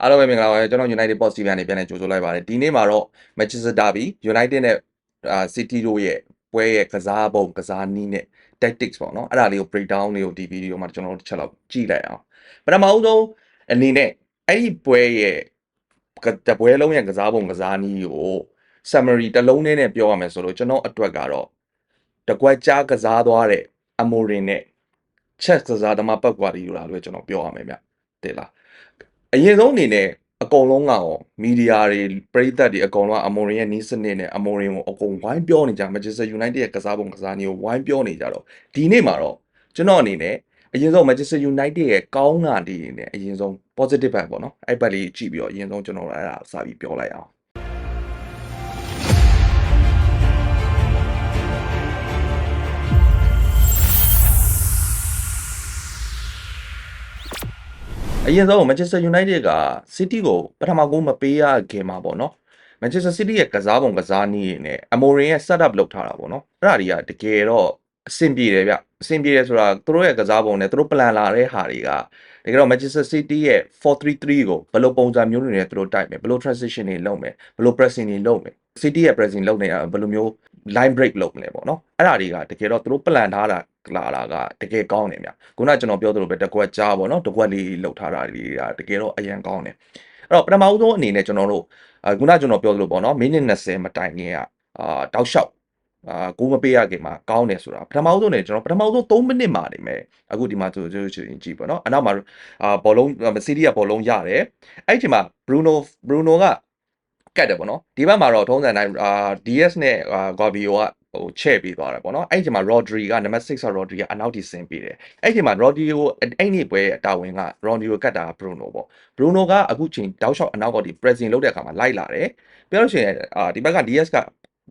အားလုံးပဲမင်္ဂလာပါကျွန်တော် United Positive ကနေပြန်လည်ကြိုဆိုလိုက်ပါတယ်ဒီနေ့မှာတော့ Manchester Derby United နဲ့အာ City တို့ရဲ့ပွဲရဲ့ကစားပုံကစားနည်းနဲ့ tactics ပေါ့နော်အဲ့ဒါလေးကို break down လေးကိုဒီဗီဒီယိုမှာကျွန်တော်တို့တစ်ချက်လောက်ကြည့်လိုက်အောင်ပထမအဆုံးအနေနဲ့အဲ့ဒီပွဲရဲ့တပွဲလုံးရဲ့ကစားပုံကစားနည်းကို summary တစ်လုံးနဲ့ပြောရမယ်ဆိုလို့ကျွန်တော်အတွက်ကတော့တကွက်ကြားကစားသွားတဲ့အမိုရင်နဲ့ချက်ကစားသမားပတ်ကွာဒီယူလာလို့ကျွန်တော်ပြောရမယ်ဗျတဲ့လား အရင်ဆုံးအနေနဲ့အကုန်လုံးကရောမီဒီယာတွေပရိသတ်တွေအကုန်လုံးကအမိုရင်ရဲ့နီးစနစ်နဲ့အမိုရင်ကိုအကုန်ဝိုင်းပြောနေကြမန်ချက်စတာယူနိုက်တက်ရဲ့ကစားပုံကစားနည်းကိုဝိုင်းပြောနေကြတော့ဒီနေ့မှာတော့ကျွန်တော်အနေနဲ့အရင်ဆုံး Manchester United ရဲ့ကောင်းတာတွေနဲ့အရင်ဆုံး positive ဘက်ပေါ့နော်အဲ့ဘက်လေးကြည့်ပြီးတော့အရင်ဆုံးကျွန်တော်အဲ့ဒါစပြီးပြောလိုက်အောင် အရင်ဆုံး Manchester United က City ကိုပထမကုန်းမပေးရခင်မှာပေါ့နော် Manchester City ရဲ့ကစားပုံကစားနည်းနဲ့ Amorim ရဲ့ setup လုပ်ထားတာပေါ့နော်အဲ့ဒါတွေကတကယ်တော့ အဆင်ပြေတယ်ဗျအဆင်ပြေတယ်ဆိုတာသူတို့ရဲ့ကစားပုံနဲ့သူတို့ plan လာတဲ့ဟာတွေကတကယ်တော့ Manchester City ရဲ့4-3-3ကိုဘယ်လိုပုံစံမျိုးတွေနဲ့သူတို့တိုက်မယ်ဘယ်လို transition တွေလုပ်မယ်ဘယ်လို pressing တွေလုပ်မယ် City ရဲ့ pressing လုပ်နေတာဘယ်လိုမျိုး line break လုပ်မလဲပေါ့နော်အဲ့ဒါတွေကတကယ်တော့သူတို့ plan ထားတာလာတာကတကယ်ကောင်းတယ်ဗျခုနကကျွန်တော်ပြောသလိုပဲတကွက်ကြားပေါ့နော်တကွက်လေးလှုပ်ထားတာတွေကတကယ်တော့အရင်ကောင်းတယ်အဲ့တော့ပထမဦးဆုံးအနေနဲ့ကျွန်တော်တို့ခုနကကျွန်တော်ပြောသလိုပေါ့နော်မိနစ်20မတိုင်ခင်ကအာတောက်လျှောက် အာကိုမပေးရခင်မှာကောင်းတယ်ဆိုတာပထမဆုံးနေကျွန်တော်ပထမဆုံး3မိနစ်မှာနေမယ်အခုဒီမှာဆိုကျွန်တော်ကြည့်ပေါ့နော်အနောက်မှာအာဘောလုံးစီးရီးကဘောလုံးရတယ်အဲ့ဒီမှာ Bruno Bruno ကကတ်တယ်ပေါ့နော်ဒီဘက်မှာတော့ထုံးစံတိုင်းအာ DS နဲ့အာ Gabio ကဟိုချဲ့ပြီးသွားတယ်ပေါ့နော်အဲ့ဒီမှာ Rodri ကနံပါတ်6ဆို Rodri ကအနောက်ထိဆင်းပြီးတယ်အဲ့ဒီမှာ Rodri ကိုအဲ့ဒီပွဲအတာဝင်က Rodri ကိုကတ်တာ Bruno ပေါ့ Bruno ကအခုချိန်တောက်လျှောက်အနောက်ကဒီ pressing လုပ်တဲ့အခါမှာလိုက်လာတယ်ပြောလို့ရှိရင်အာဒီဘက်က DS က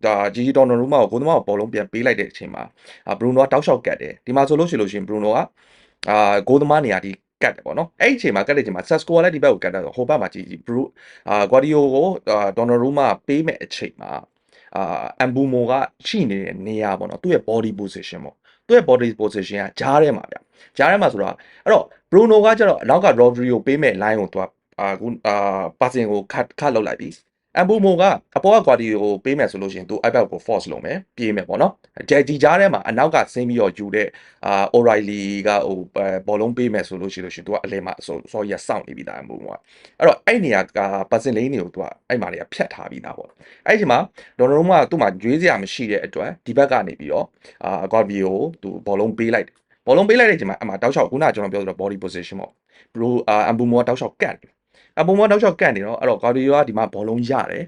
ဒါ GG Donnarumma ကိုကိုသမားကိုဘောလုံးပြန်ပေးလိုက်တဲ့အချိန်မှာအာ Bruno ကတောက်လျှောက်ကတ်တယ်ဒီမှာဆိုလို့ရှိလို့ရှိရင် Bruno ကအာကိုသမားနေရာဒီကတ်တယ်ပေါ့နော်အဲ့ဒီအချိန်မှာကတ်တဲ့အချိန်မှာ Sasco ကလည်းဒီဘက်ကိုကတ်တယ်ဆိုဟိုဘက်မှာကြည့်ကြည့် Bru အာ Guardiola ကိုအာ Donnarumma ပေးမဲ့အချိန်မှာအာအမ်ဘူမိုကရှိနေတဲ့နေရာပေါ့နော်သူ့ရဲ့ body position ပေါ့သူ့ရဲ့ body position ကဂျားထဲမှာဗျဂျားထဲမှာဆိုတာအဲ့တော့ Bruno ကကျတော့နောက်က Rodrigo ပေးမဲ့ line ကိုသူကအာခုအာ passing ကိုခတ်ခတ်လောက်လိုက်ပြီ အမ်ဘူမိုကအပေါ်က Guardiola ကိုပေးမယ်ဆိုလို့ရှိရင်သူ iPad ကို force လုပ်မယ်ပြေးမယ်ပေါ့နော်ဂျယ်ဂျီဂျားထဲမှာအနောက်ကဆင်းပြီးတော့ယူတဲ့အာ O'Reilly ကဟိုဘောလုံးပေးမယ်ဆိုလို့ရှိလို့ရှိရင်သူကအလဲမှာအစောစောရစောင့်နေပြီသားအမ်ဘူမိုကအဲ့တော့အဲ့နေရာက passing lane တွေကိုသူကအဲ့မှာတွေကဖြတ်ထားပြီးသားပေါ့အဲ့ဒီချိန်မှာ Donnarumma ကသူ့မှာရွေးစရာမရှိတဲ့အတွက်ဒီဘက်ကနေပြီးတော့အာ Guardiola ကိုသူဘောလုံးပေးလိုက်တယ်ဘောလုံးပေးလိုက်တဲ့အချိန်မှာအမှတောက်လျှောက်ခုနကကျွန်တော်ပြောသလို body position ပေါ့ bro အာအမ်ဘူမိုကတောက်လျှောက်ကတ်တယ် အမ်ဘူမိုကတောက်လျှောက်ကတ်နေတော့အဲ့တော့ Guardiola ကဒီမှာဘောလုံးရတယ်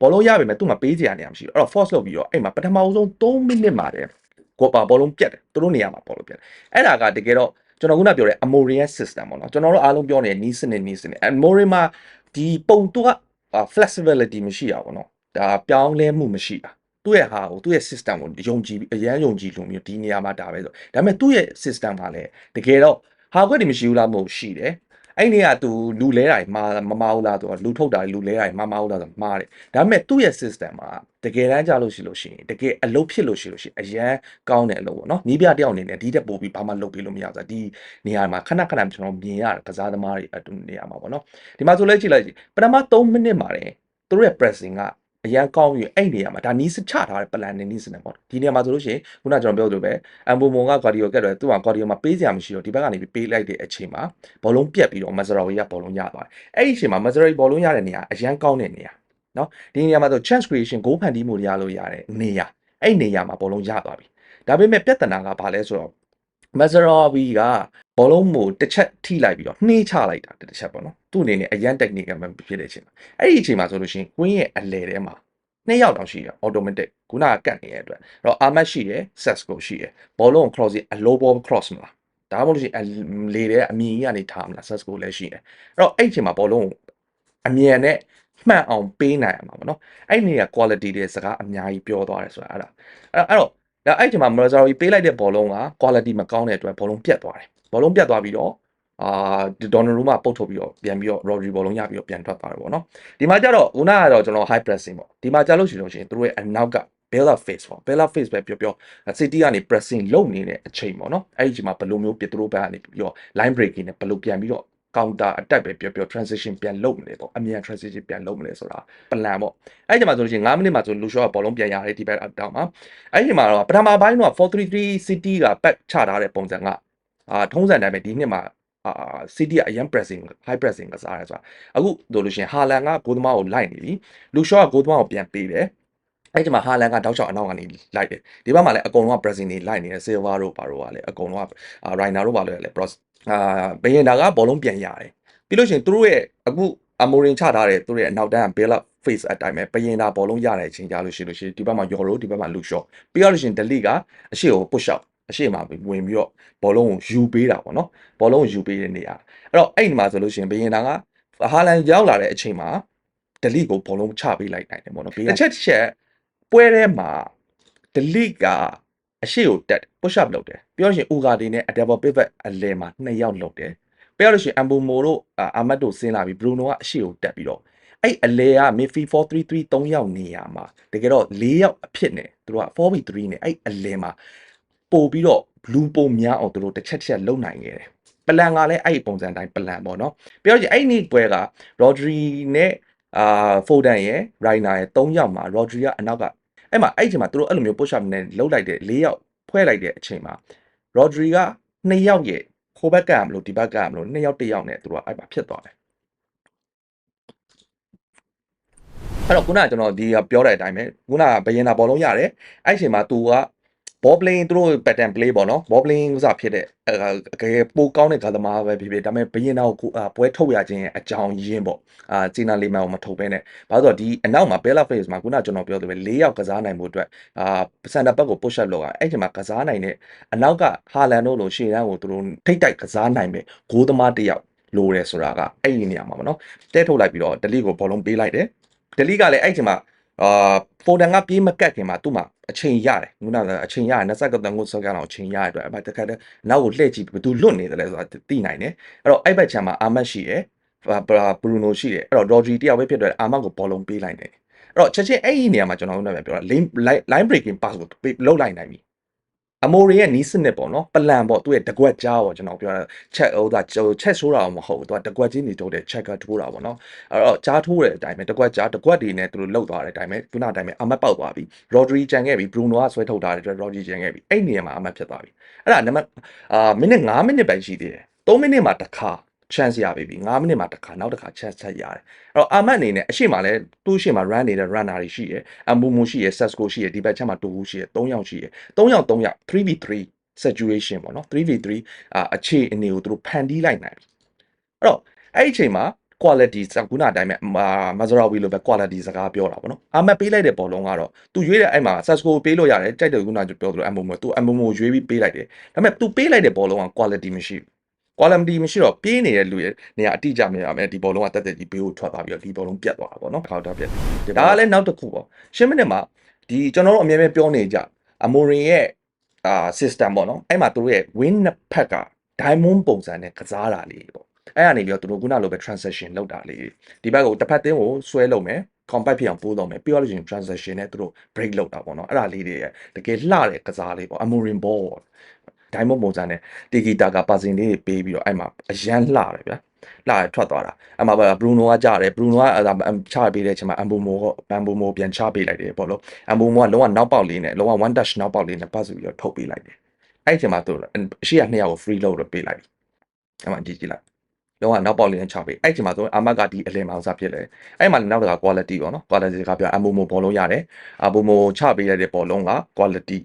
ဘောလုံးရပေမဲ့သူ့မှာပေးစရာနေရာမရှိဘူးအဲ့တော့ force လုပ်ပြီးတော့အဲ့မှာပထမဦးဆုံး3မိနစ်မှာတည်းကိုပါဘောလုံးပြတ်တယ်သူတို့နေရာမှာဘောလုံးပြတ်တယ်အဲ့ဒါကတကယ်တော့ကျွန်တော်ခုနပြောတဲ့ Amorim system ပေါ့နော်ကျွန်တော်တို့အားလုံးပြောနေတဲ့ knee စနစ် knee စနစ် Amorim မှာဒီပုံသူက flexibility မရှိတာပေါ့နော်ဒါပြောင်းလဲမှုမရှိတာသူ့ရဲ့ဟာကိုသူ့ရဲ့ system ကိုယုံကြည်အရန်ယုံကြည်လို့မျိုးဒီနေရာမှာဒါပဲဆိုဒါပေမဲ့သူ့ရဲ့ system ကလည်းတကယ်တော့ဟာခွက်တွေမရှိဘူးလားမဟုတ်ရှိတယ် အဲ့နေကသူလူလဲတာမှာမမဟုတ်လားသူလူထုတ်တာလူလဲတာမမဟုတ်လားဆိုမှားတယ်ဒါပေမဲ့သူ့ရဲ့ system မှာတကယ်တမ်းကြလို့ရှိလို့ရှိရင်တကယ်အလုပ်ဖြစ်လို့ရှိလို့ရှိရင်အရန်ကောင်းတဲ့အလုပ်ပေါ့နော်နီးပြတယောက်အနေနဲ့ဒီတက်ပို့ပြီးဘာမှလုပ်ပေးလို့မရဘူးဆိုဒီနေရာမှာခဏခဏကျွန်တော်မြင်ရတယ်ကစားသမားတွေအတူနေရာမှာပေါ့နော်ဒီမှာဆိုလဲကြည့်လိုက်ကြည့်ပထမ3မိနစ်မှာတယ်သူတို့ရဲ့ pressing က အရန်ကောင်းပြီးအဲ့နေရာမှာဒါနီးစချထားတဲ့ plan နဲ့နီးစနေပေါ့ဒီနေရာမှာဆိုလို့ရှိရင်ခုနကျွန်တော်ပြောသလိုပဲအမ်ဘူမွန်ကဂါဒီယိုကက်တယ်သူကဂါဒီယိုမှာပေးစရာမရှိတော့ဒီဘက်ကနေပေးလိုက်တဲ့အချိန်မှာဘောလုံးပြက်ပြီးတော့မဇရာဝီကဘောလုံးရသွားတယ်အဲ့ဒီအချိန်မှာမဇရာဝီဘောလုံးရတဲ့နေရာအရန်ကောင်းတဲ့နေရာနော်ဒီနေရာမှာဆို chance creation goal ဖန်တီးမှုရလို့ရတဲ့နေရာအဲ့နေရာမှာဘောလုံးရသွားပြီဒါပေမဲ့ပြဿနာကဘာလဲဆိုတော့ မဇရာဝီကဘောလုံးကိုတစ်ချက်ထိလိုက်ပြီးတော့နှေးချလိုက်တာတစ်ချက်ပေါ့နော်သူ့အနေနဲ့အရန် technical မှဖြစ်တဲ့အချိန်မှာအဲ့ဒီအချိန်မှာဆိုလို့ရှိရင် queen ရဲ့အလဲထဲမှာနှစ်ယောက်တောင်ရှိတယ် automatic ခုနကကတ်နေတဲ့အတွက်အဲ့တော့ Ahmad ရှိတယ် Sesco ရှိတယ်ဘောလုံး cross အ low ball cross မလားဒါမှမဟုတ်လို့ရှိရင်လေတဲ့အမြင်ကြီးကနေထားမလား Sesco လည်းရှိတယ်အဲ့တော့အဲ့ဒီအချိန်မှာဘောလုံးအမြန်နဲ့မှန်အောင်ပေးနိုင်ရမှာပေါ့နော်အဲ့ဒီနေရာ quality တွေစကားအများကြီးပြောသွားတယ်ဆိုတာအဲ့ဒါအဲ့တော့ ဒါအဲ့ဒီအချိန်မှာ Mazzari ပေးလိုက်တဲ့ဘောလုံးက quality မကောင်းတဲ့အတွက်ဘောလုံးပြတ်သွားတယ်ဘောလုံးပြတ်သွားပြီးတော့အာဒေါ်နရူမာပုတ်ထုတ်ပြီးတော့ပြန်ပြီးတော့ Rodri ဘောလုံးရပြီးတော့ပြန်ထွက်သွားတယ်ပေါ့နော်ဒီမှာကျတော့ခုနကတော့ကျွန်တော် high pressing ပေါ့ဒီမှာကြာလို့ရှိလို့ရှိရင်သူတို့ရဲ့အနောက်က Bella face ပေါ့ Bella face ပဲပြောပြော City ကနေ pressing လုပ်နေတဲ့အချိန်ပေါ့နော်အဲ့ဒီအချိန်မှာဘယ်လိုမျိုးပြစ်သူတို့ဘက်ကနေပြီးတော့ line breaking နဲ့ဘယ်လိုပြန်ပြီးတော့ counter attack ပဲပြောပြော transition ပြန်လုပ်မလဲပေါ့အမြန် transition ပြန်လုပ်မလဲဆိုတာ plan ပေါ့အဲ့ဒီမှာဆိုလို့ရှိရင်9မိနစ်မှာဆိုလူရှော့ကဘောလုံးပြန်ရတယ်ဒီဘက်တောင်မှာအဲ့ဒီမှာတော့ပထမပိုင်းတော့433 city က back ချထားတဲ့ပုံစံကအာထုံးစံတိုင်းပဲဒီနှစ်မှာအာ city ကအရင် pressing high pressing ကစားရဲဆိုတာအခုဆိုလို့ရှိရင်ဟာလန်ကဂိုးသမားကိုလိုက်နေပြီလူရှော့ကဂိုးသမားကိုပြန်ပေးတယ်အဲ့ဒီမှာဟာလန်ကတောက်ချောက်အနောက်ကနေလိုက်တယ်ဒီဘက်မှာလည်းအကုန်လုံးက pressing တွေလိုက်နေတယ် silver တို့ဘာတို့ကလည်းအကုန်လုံးက Rainer တို့ဘာလို့လဲ pros အာဘယင်ဒါကဘောလုံးပြန်ရတယ်ပြီးလို့ရှိရင်သူတို့ရဲ့အခုအမိုရင်ချထားတဲ့သူတို့ရဲ့အနောက်တန်းက bail up face အတိုင်းပဲဘယင်ဒါဘောလုံးရတဲ့အချိန်ကြာလို့ရှိလို့ရှိရင်ဒီဘက်မှာ Euro ဒီဘက်မှာ Luke Shaw ပြီးတော့လို့ရှိရင် Delete ကအရှိကို push out အရှိမှာဝင်ပြီးတော့ဘောလုံးကိုယူပေးတာပေါ့နော်ဘောလုံးကိုယူပေးတဲ့နေရာအဲ့တော့အဲ့ဒီမှာဆိုလို့ရှိရင်ဘယင်ဒါကဟာလန်ရောက်လာတဲ့အချိန်မှာ Delete ကိုဘောလုံးချပေးလိုက်နိုင်တယ်ပေါ့နော်တစ်ချက်တစ်ချက်ပွဲထဲမှာ Delete က အရှိကိုတက် push up လုပ်တယ်ပြောလို့ရှိရင် Ugarte နဲ့ double pivot အလယ်မှာနှစ်ယောက်လုပ်တယ်ပြောလို့ရှိရင် Ambumo တို့အာမတ်တို့ဆင်းလာပြီး Bruno ကအရှိကိုတက်ပြီးတော့အဲ့အလဲက midfield 433 3ယောက်နေရမှာတကယ်တော့4ယောက်အဖြစ်နဲ့သူတို့က 4v3 နဲ့အဲ့အလဲမှာပို့ပြီးတော့ blue ပုံများအောင်သူတို့တစ်ချက်တစ်ချက်လုံနိုင်ခဲ့တယ်ပလန်ကလည်းအဲ့ဒီပုံစံတိုင်းပလန်ပေါ့နော်ပြောလို့ရှိရင်အဲ့ဒီနေ့ပွဲက Rodri နဲ့အာ Foden ရဲ့ Rainer ရဲ့3ယောက်မှာ Rodri ကအနောက်က အဲ့မှာအဲ့ဒီချိန်မှာသူတို့အဲ့လိုမျိုး push up နဲ့လှုပ်လိုက်တဲ့4ယောက်ဖွဲ့လိုက်တဲ့အချိန်မှာ Rodri က2ယောက်ရဲ့ခိုးဘက်ကရမလို့ဒီဘက်ကရမလို့2ယောက်1ယောက်နဲ့သူတို့ကအဲ့မှာဖြစ်သွားတယ်အဲ့တော့ခုနကကျွန်တော်ဒီပြောတဲ့အတိုင်းပဲခုနကဘယင်နာဘောလုံးရတယ်အဲ့အချိန်မှာ तू က ball playing သူတို့ pattern play ပေါ့နော် ball playing ဥစားဖြစ်တဲ့အဲကဲပိုကောင်းတဲ့ကာသမားပဲဖြစ်ဖြစ်ဒါပေမဲ့ဘယင်နာကိုပွဲထုတ်ရခြင်းရဲ့အကြောင်းရင်းပေါ့အာဂျီနာလီမန်ကိုမထုတ်ဘဲနဲ့ဘာလို့ဆိုတော့ဒီအနောက်မှာ Bella Face မှာခုနကကျွန်တော်ပြောသလိုပဲ၄ယောက်ကစားနိုင်မှုအတွက်အာစန်တာဘက်ကို push up လုပ်ရအဲ့ချိန်မှာကစားနိုင်တဲ့အနောက်ကဟာလန်တို့လိုရှေ့တန်းကိုသူတို့ထိတ်တိုက်ကစားနိုင်မယ်ဂိုးသမားတစ်ယောက်လိုတယ်ဆိုတာကအဲ့ဒီနေရာမှာပေါ့နော်တဲထုတ်လိုက်ပြီးတော့ဒလီကိုဘောလုံးပေးလိုက်တယ်ဒလီကလည်းအဲ့ချိန်မှာအာဖိုဒန်ကပြေးမကတ်ခင်မှာသူ့မှာ အချိန်ရတယ်ခုနကအချိန်ရတယ်20ကတန်ကိုစောက်ကတော့အချိန်ရတဲ့အတွက်အဲ့တခါတည်းနောက်ကိုလှည့်ကြည့်ဘယ်သူလွတ်နေတယ်လဲဆိုတာသိနိုင်တယ်အဲ့တော့အဲ့ဘက်ချမ်းမှာအာမတ်ရှိတယ်ဘရာဘရူနိုရှိတယ်အဲ့တော့ဒေါ်ဂျီတယောက်ပဲဖြစ်တဲ့အာမတ်ကိုဘောလုံးပေးလိုက်တယ်အဲ့တော့ချက်ချင်းအဲ့ဒီနေရာမှာကျွန်တော်တို့လည်းပြောတာ line line breaking pass ကိုလုံးလိုက်နိုင်ပြီ အမိုရီရဲ့နီးစနစ်ပေါ့နော်ပလန်ပေါ့သူ့ရဲ့တကွက်ကြားပေါ့ကျွန်တော်ပြောတာချက်ဟိုဒါချက်ဆိုးတာမဟုတ်ဘူးသူကတကွက်ချင်းနေထုတ်တဲ့ချက်ကထိုးတာပေါ့နော်အဲ့တော့ကြားထိုးတဲ့အတိုင်းပဲတကွက်ကြားတကွက်တွေနဲ့သူတို့လှုပ်သွားတဲ့အတိုင်းပဲခုနအတိုင်းပဲအမတ်ပေါက်သွားပြီရော်ဒရီကြံခဲ့ပြီဘရူနိုကဆွဲထုတ်ထားတဲ့အတွက်ရော်ဒရီကြံခဲ့ပြီအဲ့နေရာမှာအမတ်ဖြစ်သွားပြီအဲ့ဒါနံပါတ်အာမိနစ်9မိနစ်ပဲရှိသေးတယ်3မိနစ်မှာတစ်ခါ chance ရပြီပြီ9မိနစ်မှာတစ်ခါနောက်တစ်ခါ chance ချက်ရတယ်အဲ့တော့အာမတ်အနေနဲ့အရှိမလဲသူ့အရှိမ run နေတဲ့ runner တွေရှိရယ်အမူမူရှိရယ် sesco ရှိရယ်ဒီဘက်ချက်မှာတူဘူးရှိရယ်3ယောက်ရှိရယ်3ယောက်3ယောက် 3v3 situation ပေါ့နော် 3v3 အာအခြေအနေကိုသူတို့ဖန်တီးလိုက်နိုင်ပြီအဲ့တော့အဲ့ဒီအချိန်မှာ quality စကူနာအတိုင်းပဲမဇရာဝီလိုပဲ quality စကားပြောတာပေါ့နော်အာမတ်ပေးလိုက်တဲ့ဘောလုံးကတော့သူရွေးတဲ့အဲ့မှာ Sasco ပေးလို့ရတယ်ကြိုက်တယ်ကူနာပြောသလိုအမိုမိုသူအမိုမိုရွေးပြီးပေးလိုက်တယ်ဒါပေမဲ့သူပေးလိုက်တဲ့ဘောလုံးက quality မရှိဘူး quality မရှိတော့ပြေးနေတဲ့လူရဲ့နေရာအတိအကျမရမယ်ဒီဘောလုံးကတက်တက်ကြီးဘေးကိုထွက်သွားပြီးတော့ဒီဘောလုံးပြတ်သွားတာပေါ့နော် counter ပြတ်တယ်ဒါကလည်းနောက်တစ်ခုပေါ့ရှင်းမိနစ်မှာဒီကျွန်တော်တို့အများကြီးပြောနေကြအမိုရင်ရဲ့အာ system ပေါ့နော်အဲ့မှာသူတို့ရဲ့ win နှစ်ဖက်က diamond ပုံစံနဲ့ကစားတာလေးပေါ့အဲ့ကနေပြီးတော့သူတို့ခုနလိုပဲ transaction လောက်တာလေးဒီဘက်ကိုတစ်ဖက်တင်းကိုဆွဲလုပ်မယ် compact ဖြစ်အောင်ပို့တော့မယ်ပြီးတော့လို့ရှိရင် transaction နဲ့သူတို့ break လုပ်တာပေါ့နော်အဲ့ဒါလေးတွေတကယ်လှတဲ့ကစားလေးပေါ့ amorin ball ဒိုင်းမပုံစံနဲ့တီဂီတာကပါစင်လေးတွေပေးပြီးတော့အဲ့မှာအရန်လှတယ်ဗျာလှရထွက်သွားတာအဲ့မှာဘရူနိုကကြားတယ်ဘရူနိုကချပေးတဲ့အချိန်မှာအမ်ဘူမိုကအမ်ဘူမိုပြန်ချပေးလိုက်တယ်ပေါ့လို့အမ်ဘူမိုကလုံးဝနောက်ပေါက်လေးနဲ့လုံးဝ one dash နောက်ပေါက်လေးနဲ့ပတ်စုပြီးတော့ထုတ်ပေးလိုက်တယ်အဲ့ဒီအချိန်မှာသူအရှိရနှစ်ယောက်ကို free load တော့ပေးလိုက်ပြီအဲ့မှာကြည့်ကြည့်လိုက်လုံးဝနောက်ပေါက်လေးနဲ့ချပေးအဲ့ဒီအချိန်မှာဆိုအာမတ်ကဒီအလင်မှာဥစားဖြစ်လေအဲ့မှာနောက်တက quality ပေါ့နော် quality ကပြောအမ်ဘူမိုဘောလုံးရတယ်အမ်ဘူမိုချပေးရတဲ့ဘောလုံးက quality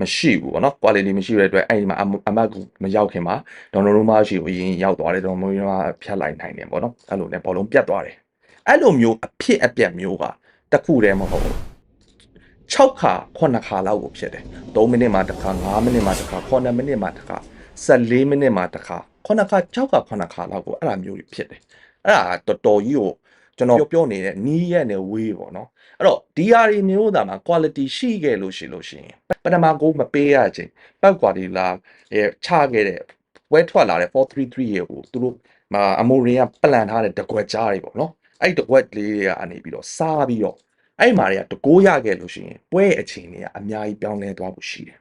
မရှိဘူးပေါ့နော် quality မရှိတဲ့အတွက်အဲ့ဒီမှာအမတ်ကိုမရောက်ခင်မှာဒေါ်နိုရိုမာရှိကိုအရင်ရောက်သွားတယ်ဒေါ်နိုရိုမာဖြတ်လိုက်နိုင်တယ်ပေါ့နော်အဲ့လိုနဲ့ဘောလုံးပြတ်သွားတယ်အဲ့လိုမျိုးအဖြစ်အပျက်မျိုးကတခုတည်းမဟုတ်ဘူး6ခါ9ခါလောက်ကိုဖြစ်တယ်3မိနစ်မှတစ်ခါ5မိနစ်မှတစ်ခါ9မိနစ်မှတစ်ခါ14မိနစ်မှတစ်ခါ9ခါ6ခါ9ခါလောက်ကိုအဲ့လိုမျိုးဖြစ်တယ်အဲ့ဒါတော်တော်ကြီးကိုကျွန်တော်ပြောပြောနေတဲ့နီးရက်နဲ့ဝေးပေါ့နော် အဲ့တော့ဒီဟာတွေမျိုးသားမှာ quality ရှိခဲ့လို့ရှိလို့ရှိရင်ပထမကိုမပေးရခြင်းပောက်ကွာဒီလာရဲ့ချခဲ့တဲ့ဝဲထွက်လာတဲ့433ရေကိုသူတို့အမိုရီကပလန်ထားတဲ့တကွက်ကြားတွေပေါ့နော်အဲ့တကွက်လေးတွေကနေပြီးတော့စားပြီးတော့အဲ့မှာတွေကတကိုးရခဲ့လို့ရှိရင်ပွဲအချိန်တွေကအများကြီးပြောင်းလဲသွားဖို့ရှိတယ်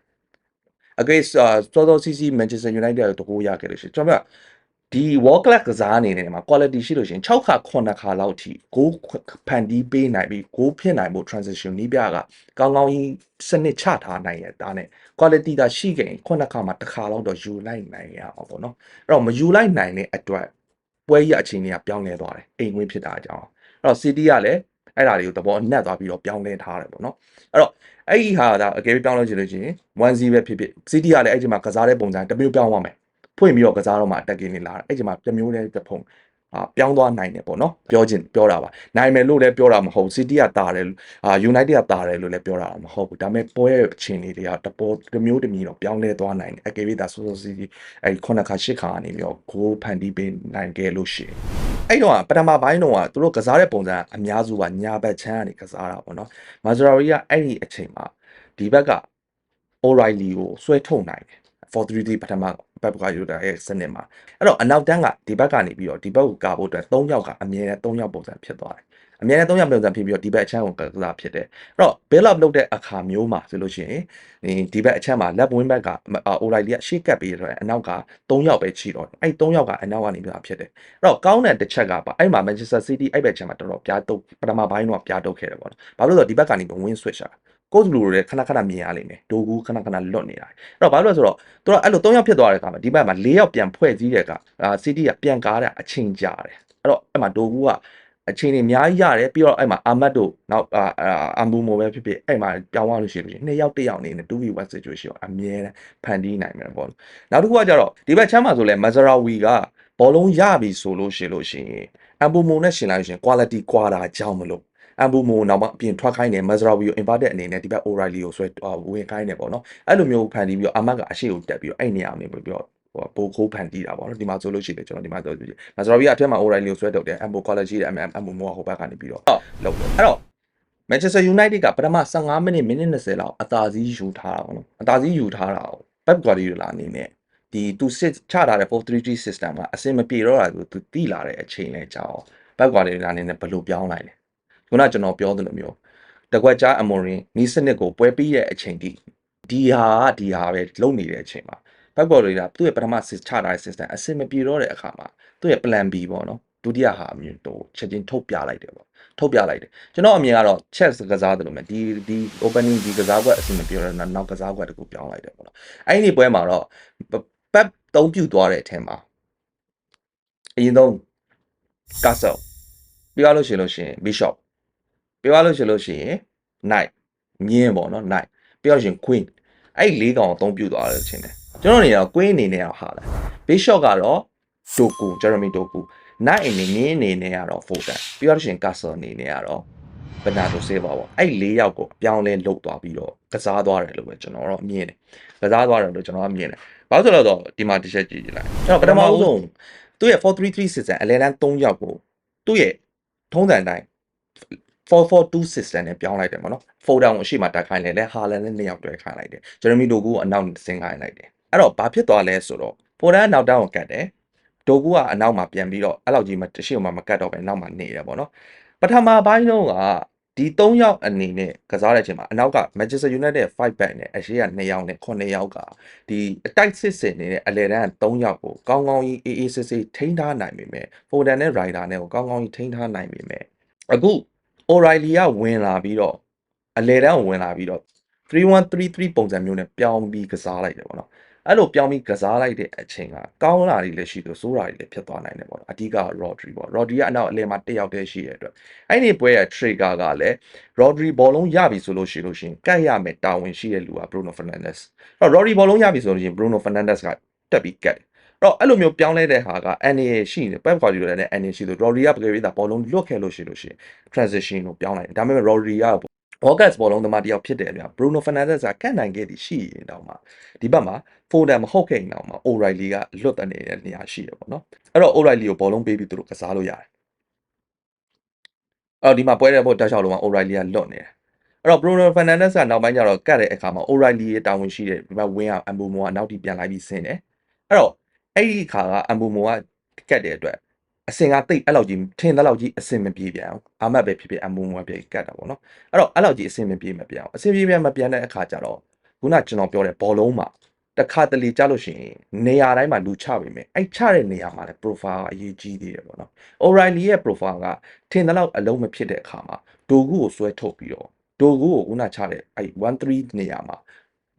against စောစောစီစီ Manchester United ကိုတကိုးရခဲ့လို့ရှိရင်ကျွန်တော်က ဒီ wall class ကစားအနေနဲ့မှာ quality ရှိလို့ရှိရင်6ခါ9ခါလောက်ထိ goal ဖန်တီးပေးနိုင်ပြီး goal ဖြစ်နိုင်ဖို့ transition နီးပြကကောင်းကောင်းကြီးစနစ်ချထားနိုင်ရတာနဲ့ quality သာရှိခဲ့ရင်9ခါမှာတစ်ခါလောက်တော့ယူလိုက်နိုင်ရအောင်ပေါ့နော်အဲ့တော့မယူလိုက်နိုင်တဲ့အတွက်ပွဲကြီးအချိန်တွေကပြောင်းလဲသွားတယ်အိမ်ဝင်ဖြစ်တာအကြောင်းအဲ့တော့ city ကလည်းအဲ့ဒါတွေကိုသဘောနှက်သွားပြီးတော့ပြောင်းလဲထားတယ်ပေါ့နော်အဲ့တော့အဲ့ဒီဟာဒါအကယ်၍ပြောင်းလဲချင်လို့ရှိရင်1-0ပဲဖြစ်ဖြစ် city ကလည်းအဲ့ဒီမှာကစားတဲ့ပုံစံတစ်မျိုးပြောင်းသွားမယ် ဖွင့်ပြီးတော့ကစားတော့မှအတက်ကင်းနေလာအဲ့ဒီမှာတစ်မျိုးတည်းတစ်ဖုံအာပြောင်းသွားနိုင်တယ်ပေါ့နော်ပြောချင်ပြောတာပါနိုင်မယ်လို့လည်းပြောတာမဟုတ် City ကတာတယ်အာ United ကတာတယ်လို့လည်းပြောတာမဟုတ်ဘူးဒါပေမဲ့ပွဲရဲ့အချိန်လေးတွေကတပေါ်တစ်မျိုးတစ်မျိုးတော့ပြောင်းလဲသွားနိုင်တယ်အကယ်၍ဒါဆိုဆို City အဲ့ခုနှစ်ခါရှစ်ခါကနေပြီးတော့ဂိုးဖန်တီးပေးနိုင်ခဲ့လို့ရှိရင်အဲ့တော့ပထမပိုင်းတော့သူတို့ကစားတဲ့ပုံစံအများစုကညာဘက်ချမ်းကနေကစားတာပေါ့နော်မာဇရာရီကအဲ့ဒီအချိန်မှာဒီဘက်က O'Reilly ကိုဆွဲထုတ်နိုင်တယ် 4-3-3ပထမဘက်ကယူတာရဲ့စနစ်မှာအဲ့တော့အနောက်တန်းကဒီဘက်ကနေပြီးတော့ဒီဘက်ကိုကာဖို့အတွက်3ယောက်ကအမြဲတမ်း3ယောက်ပုံစံဖြစ်သွားတယ်အမြဲတမ်း3ယောက်ပုံစံဖြစ်ပြီးတော့ဒီဘက်အချမ်းကိုကစားဖြစ်တယ်အဲ့တော့ build up လုပ်တဲ့အခါမျိုးမှာဆိုလို့ရှိရင်ဒီဘက်အချမ်းမှာ left wing back က O'Reilly ကရှေ့ကပ်ပြီးတော့အနောက်က3ယောက်ပဲချီတော့အဲ့3ယောက်ကအနောက်ကနေပြီးတော့ဖြစ်တယ်အဲ့တော့ကောင်းတဲ့တစ်ချက်ကပါအဲ့မှာ Manchester City အဲ့ဘက်ချမ်းမှာတော်တော်ပြားတုပ်ပထမပိုင်းတော့ပြားတုပ်ခဲ့တယ်ပေါ့နော်ဘာလို့လဲဆိုတော့ဒီဘက်ကနေ win switch တာ ကို့လူတွေခဏခဏမြင်ရလိမ့်မယ်ဒိုကူခဏခဏလွတ်နေတာအဲ့တော့ဘာလို့လဲဆိုတော့သူကအဲ့လို၃ယောက်ဖြစ်သွားတဲ့အခါမှာဒီဘက်မှာ၄ယောက်ပြန်ဖွဲ့စည်းတဲ့အခါအာစီတီကပြန်ကားတဲ့အချိန်ကြာတယ်အဲ့တော့အဲ့မှာဒိုကူကအချိန်တွေအများကြီးရတယ်ပြီးတော့အဲ့မှာအာမတ်တို့နောက်အာအမ်ဘူမိုပဲဖြစ်ဖြစ်အဲ့မှာပြောင်းသွားလို့ရှိလို့ရှိရင်နှစ်ယောက်တစ်ယောက်အနေနဲ့ 2v1 situation ကိုအမြဲတမ်းဖန်တီးနိုင်မှာပေါ့နောက်တစ်ခုကကြတော့ဒီဘက်ချမ်းမှာဆိုလဲမဇရာဝီကဘောလုံးရပြီဆိုလို့ရှိလို့ရှိရင်အမ်ဘူမိုနဲ့ရှင်လိုက်လို့ရှိရင် quality ကွာတာကြောင်းမလို့ အမ်ဘူမိုနောက်မှအပြင်ထွက်ခိုင်းတယ်မဇရာဝီကို inverted အနေနဲ့ဒီဘက် O'Reilly ကိုဆွဲဝင်ခိုင်းတယ်ပေါ့နော်အဲ့လိုမျိုးဖန်တီးပြီးတော့အမတ်ကအရှိကိုတက်ပြီးတော့အဲ့နေရာနေပြီးတော့ဟိုပိုခိုးဖန်တီးတာပေါ့နော်ဒီမှာဆိုလို့ရှိတယ်ကျွန်တော်ဒီမှာဆိုလို့မဇရာဝီကအထက်မှာ O'Reilly ကိုဆွဲထုတ်တယ်အမ်ဘူ quality ရဲ့ MM အမ်ဘူမိုကဟိုဘက်ကနေပြီးတော့လောက်တယ်အဲ့တော့ Manchester United ကပထမ15မိနစ်မိနစ်20လောက်အသာစီးယူထားတာပေါ့နော်အသာစီးယူထားတာကို Pep Guardiola အနေနဲ့ဒီသူစစ်ချထားတဲ့ 433 system ကအဆင်မပြေတော့တာကိုသူတိလာတဲ့အချိန်လဲကြာအောင် Pep Guardiola အနေနဲ့ဘယ်လိုပြောင်းလိုက်လဲ ခုနကျွန်တော်ပြောသလိုမျိုးတကွက်ကြားအမော်ရင်နီးစနစ်ကိုပွဲပြီးတဲ့အချိန်ထိဒီဟာကဒီဟာပဲလုံနေတဲ့အချိန်မှာဘက်ဘော်တွေကသူ့ရဲ့ပထမစစ်ချထားတဲ့ system အဆင်မပြေတော့တဲ့အခါမှာသူ့ရဲ့ plan B ပေါ့နော်ဒုတိယဟာအမြင်တော့ချက်ချင်းထုတ်ပြလိုက်တယ်ပေါ့ထုတ်ပြလိုက်တယ်ကျွန်တော်အမြင်ကတော့ chess ကစားတယ်လို့မယ်ဒီဒီ opening ဒီကစားကွက်အဆင်မပြေတော့နောက်ကစားကွက်တကူပြောင်းလိုက်တယ်ပေါ့နော်အဲ့ဒီပွဲမှာတော့ pep သုံးပြသွားတဲ့အထင်မှာအရင်ဆုံး castle ပြီးသွားလို့ရှိရင်လို့ရှိရင် bishop ပြောရလို့ရှိလို့ရှိရင် knight မြင်းပေါ့နော် knight ပြောရရှင် queen အဲ့ဒီ၄ကောင်အသုံးပြုသွားတယ်ချင်းတယ်ကျွန်တော်အနေနဲ့ queen အနေနဲ့ဟာလား bishop ကတော့ doku jeremy doku knight အနေနဲ့မြင်းအနေနဲ့ကတော့ foden ပြောရရှင် castle အနေနဲ့ကတော့ bernardo silva ပေါ့အဲ့၄ယောက်ကိုအပြောင်းလဲလုပ်သွားပြီးတော့ကစားသွားတယ်လို့ပဲကျွန်တော်တော့မြင်တယ်ကစားသွားတယ်လို့ကျွန်တော်ကမြင်တယ်ဘာလို့ဆိုတော့ဒီမှာတစ်ချက်ကြည့်ကြည့်လိုက်အဲ့တော့ပထမဦးဆုံးသူ့ရဲ့433 system အလဲတန်း3ယောက်ကိုသူ့ရဲ့ထုံးစံတိုင်း 442 system နဲ့ပြောင်းလိုက်တယ်ပေါ့နော်။ folder ကိုအရှိမတက်ခိုင်းလိုက်လဲဟာလန်နဲ့နှစ်ယောက်တွဲခိုင်းလိုက်တယ်။ Jeremy Doku ကိုအနောက်ဆင်းခိုင်းလိုက်တယ်။အဲ့တော့ဘာဖြစ်သွားလဲဆိုတော့ folder အနောက်တောင်းကိုကတ်တယ်။ Doku ကအနောက်မှာပြန်ပြီးတော့အဲ့လောက်ကြီးမတရှိမှမကတ်တော့ပဲနောက်မှာနေတယ်ပေါ့နော်။ပထမပိုင်းတော့ကဒီ3ယောက်အနေနဲ့ကစားတဲ့အချိန်မှာအနောက်က Manchester United 5 back နဲ့အရှိက2ယောက်နဲ့9ယောက်ကဒီအတိုက်စစ်စစ်နေတဲ့အလဲတန်း3ယောက်ကိုကောင်းကောင်းကြီးအေးအေးဆေးဆေးထိန်းထားနိုင်ပေမဲ့ Foden နဲ့ Rider နဲ့ကိုကောင်းကောင်းကြီးထိန်းထားနိုင်ပေမဲ့အခု O'Reilly ကဝင်လာပြီးတော့အလဲတန်းကိုဝင်လာပြီးတော့3133ပုံစံမျိုးနဲ့ပြောင်းပြီးကစားလိုက်တယ်ပေါ့နော်အဲ့လိုပြောင်းပြီးကစားလိုက်တဲ့အချိန်ကကောင်းလာတွေလည်းရှိလို့စိုးတာတွေလည်းဖြစ်သွားနိုင်တယ်ပေါ့နော်အဓိက Rodri ပေါ့ Rodri ကအနောက်အလဲမှာတစ်ယောက်တည်းရှိရတဲ့အတွက်အဲ့ဒီပွဲရဲ့ trigger ကလည်း Rodri ဘောလုံးရပြီဆိုလို့ရှိလို့ရှိရင်ကတ်ရမယ်တာဝန်ရှိတဲ့လူက Bruno Fernandes အဲ့တော့ Rodri ဘောလုံးရပြီဆိုလို့ရှိရင် Bruno Fernandes ကတက်ပြီးကတ် တော့အဲ့လိုမျိုးပြောင်းလဲတဲ့ဟာက NA ရှိနေ Pep Guardiola နဲ့ NA ရှိလို့ Rodri ကပကယ်ပြီးသားဘောလုံးလွတ်ခဲ့လို့ရှိလို့ရှိရင် transition ကိုပြောင်းလိုက်တယ်ဒါပေမဲ့ Rodri က August ဘောလုံးသမားတယောက်ဖြစ်တယ်ဗျာ Bruno Fernandes ကကတ်နိုင်ခဲ့သည်ရှိရင်တော့မှဒီဘက်မှာ Foden မဟုတ်ခဲ့ရင်တော့မှ O'Reilly ကလွတ်တဲ့နေတဲ့နေရာရှိတယ်ပေါ့နော်အဲ့တော့ O'Reilly ကိုဘောလုံးပေးပြီးသူတို့ကစားလို့ရတယ်အဲ့တော့ဒီမှာပွဲတဲ့ဘောတက်လျှောက်လုံးက O'Reilly ကလွတ်နေတယ်အဲ့တော့ Bruno Fernandes ကနောက်ပိုင်းကျတော့ကတ်တဲ့အခါမှာ O'Reilly ရဲ့တာဝန်ရှိတဲ့ဒီဘက် win က Ambumo ကနောက်ထိပြန်လိုက်ပြီးဆင်းတယ်အဲ့တော့ အဲ့ဒီခါက Ambumo ကကတ်တဲ့အတွက်အစင်ကတိတ်အဲ့လောက်ကြီးထင်တဲ့လောက်ကြီးအစင်မပြေပြန်အောင်အာမတ်ပဲဖြစ်ဖြစ်အမုံမွားပြေကတ်တာပေါ့နော်အဲ့တော့အဲ့လောက်ကြီးအစင်မပြေမပြန်အောင်အစင်ပြေပြန်မပြန်တဲ့အခါကျတော့ခုနကျွန်တော်ပြောတဲ့ဘောလုံးမှာတခါတလေကြားလို့ရှိရင်နေရာတိုင်းမှာလူချပေမဲ့အဲ့ချတဲ့နေရာမှာလည်း profile ကအရေးကြီးသေးတယ်ပေါ့နော် O'Reilly ရဲ့ profile ကထင်တဲ့လောက်အလုံးမဖြစ်တဲ့အခါမှာဒိုဂူကိုဆွဲထုတ်ပြီးတော့ဒိုဂူကိုဦးနာချတဲ့အဲ့13နေရာမှာ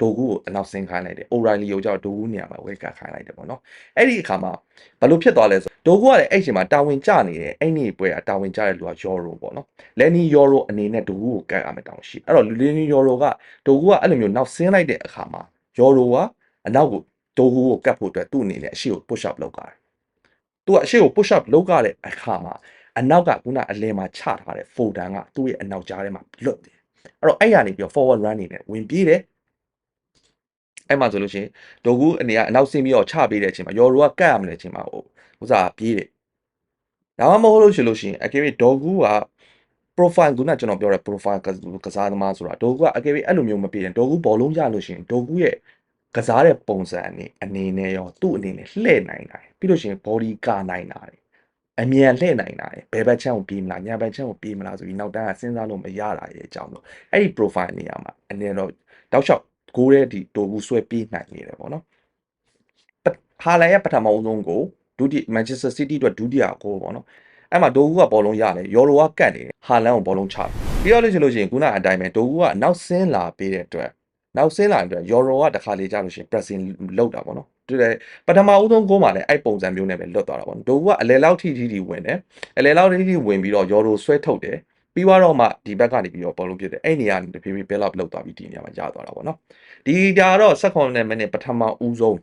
ဒိုဂူကိုအနောက်ဆင်းခိုင်းလိုက်တယ် O'Reilly ကိုကြောက်ဒိုဂူနေရာမှာဝဲကတ်ခိုင်းလိုက်တယ်ပေါ့နော်အဲ့ဒီအခါမှာဘာလို့ဖြစ်သွားလဲဆိုဒိုဂူကလည်းအဲ့ချိန်မှာတာဝန်ကျနေတယ်အဲ့ဒီပွဲကတာဝန်ကျတဲ့လူက Euro ပေါ့နော် Lenny Euro အနေနဲ့ဒိုဂူကိုကတ်ရမယ်တောင်းရှိအဲ့တော့ Lenny Euro ကဒိုဂူကအဲ့လိုမျိုးနောက်ဆင်းလိုက်တဲ့အခါမှာ Euro ကအနောက်ကိုဒိုဂူကိုကတ်ဖို့အတွက်သူ့အနေနဲ့အရှိကို push up လုပ်ကြတယ်သူကအရှိကို push up လုပ်ကြတဲ့အခါမှာအနောက်ကခုနအလယ်မှာချထားတဲ့ folder ကသူ့ရဲ့အနောက်ကြားထဲမှာလွတ်တယ်အဲ့တော့အဲ့ရနေပြီးတော့ forward run နေနဲ့ဝင်ပြေးတယ် အဲ့မှာဆိုလို့ရှိရင်ဒိုဂူအနေကအနောက်ဆင်းပြီးတော့ချပေးတဲ့အချိန်မှာ Euro ကကတ်ရမယ်တဲ့အချိန်မှာဟိုဥစားပြေးတယ်ဒါမှမဟုတ်လို့ရှိလို့ရှိရင်အကယ်၍ဒေါ်ဂူက profile ခုနကျွန်တော်ပြောတဲ့ profile ကကစားသမားဆိုတာဒေါ်ဂူကအကယ်၍အဲ့လိုမျိုးမပြေရင်ဒေါ်ဂူဘောလုံးရလို့ရှိရင်ဒေါ်ဂူရဲ့ကစားတဲ့ပုံစံအနေအနေနဲ့ရောသူ့အနေနဲ့လှည့်နိုင်တာပြီးလို့ရှိရင် body ကနိုင်တာအမြန်လှည့်နိုင်တာဘယ်ဘက်ချမ်းကိုပြေးမလားညာဘက်ချမ်းကိုပြေးမလားဆိုပြီးနောက်တန်းကစဉ်းစားလို့မရတာရဲ့အကြောင်းလို့အဲ့ဒီ profile နေရာမှာအနေတော့တောက်လျှောက် ကိုးတဲ့ဒီဒေါ်ဂူဆွဲပြေးနိုင်နေတယ်ပေါ့နော်ဟာလန်ရဲ့ပထမအဆုံးကိုဒုတိယ Manchester City အတွက်ဒုတိယကိုပေါ့နော်အဲ့မှာဒိုဂူကဘောလုံးရတယ်ယော်ရိုကကတ်နေတယ်ဟာလန်ကိုဘောလုံးချတယ်ပြီးတော့လို့ရှိလို့ရှိရင်ခုနအတိုင်းပဲဒိုဂူကနောက်ဆင်းလာပေးတဲ့အတွက်နောက်ဆင်းလာတဲ့အတွက်ယော်ရိုကတခါလေကြာလို့ရှိရင် pressing လောက်တာပေါ့နော်တူတယ်ပထမဦးဆုံးဂိုးမှာလည်းအဲ့ပုံစံမျိုးနဲ့ပဲလွတ်သွားတာပေါ့နော်ဒိုဂူကအလဲလောက်ထိထိထိဝင်တယ်အလဲလောက်ထိထိဝင်ပြီးတော့ယော်ရိုဆွဲထုတ်တယ် ပြီးတော့မှဒီဘက်ကနေပြီးတော့ဘောလုံးပြစ်တယ်အဲ့နေရာကနေတဖြည်းဖြည်း build up လောက်သွားပြီးဒီနေရာမှာရသွားတာပေါ့နော်ဒီဒါတော့16မိနစ်ပထမဦးဆုံး